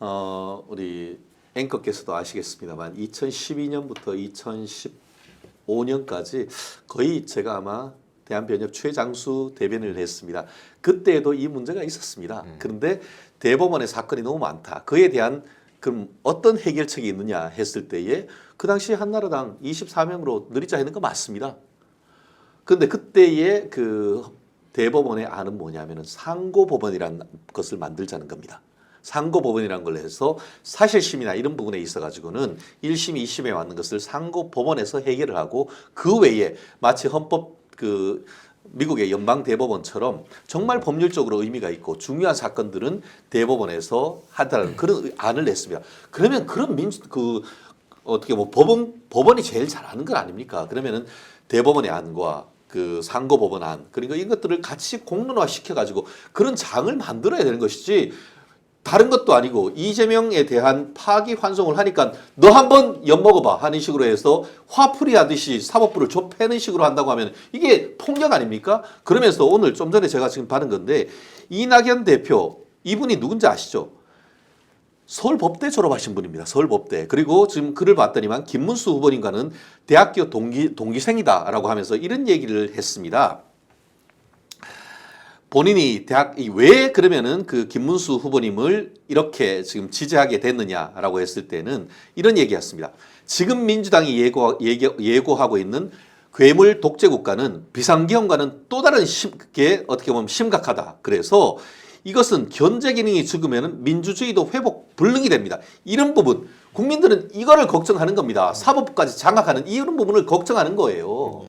어, 우리 앵커께서도 아시겠습니다만 2012년부터 2015년까지 거의 제가 아마 대한변협 최장수 대변을 했습니다. 그때에도 이 문제가 있었습니다. 그런데 대법원의 사건이 너무 많다. 그에 대한 그럼 어떤 해결책이 있느냐 했을 때에 그 당시 한나라당 24명으로 늘리자 했는 거 맞습니다. 그런데 그때의 그 대법원의 안은 뭐냐면은 상고법원이라는 것을 만들자는 겁니다. 상고법원이라는 걸 해서 사실심이나 이런 부분에 있어 가지고는 1심, 2심에 왔는 것을 상고법원에서 해결을 하고 그 외에 마치 헌법 그 미국의 연방 대법원처럼 정말 법률적으로 의미가 있고 중요한 사건들은 대법원에서 하다는 그런 안을 냈습니다. 그러면 그런 민주 그 어떻게 뭐 법원 법원이 제일 잘하는 건 아닙니까? 그러면은 대법원의 안과 그 상고법원 안 그러니까 이것들을 같이 공론화 시켜가지고 그런 장을 만들어야 되는 것이지 다른 것도 아니고 이재명에 대한 파기 환송을 하니까 너 한번 엿먹어봐 하는 식으로 해서 화풀이 하듯이 사법부를 좁혀는 식으로 한다고 하면 이게 폭력 아닙니까? 그러면서 오늘 좀 전에 제가 지금 받은 건데 이낙연 대표 이분이 누군지 아시죠? 서울법대 졸업하신 분입니다. 서울법대. 그리고 지금 글을 봤더니만 김문수 후보님과는 대학교 동기, 동기생이다라고 하면서 이런 얘기를 했습니다. 본인이 대학, 이왜 그러면은 그 김문수 후보님을 이렇게 지금 지지하게 됐느냐라고 했을 때는 이런 얘기였습니다. 지금 민주당이 예고, 예고, 예고하고 있는 괴물 독재 국가는 비상경과는 또 다른 심, 게 어떻게 보면 심각하다. 그래서 이것은 견제 기능이 죽으면 민주주의도 회복 불능이 됩니다. 이런 부분 국민들은 이거를 걱정하는 겁니다. 사법부까지 장악하는 이런 부분을 걱정하는 거예요.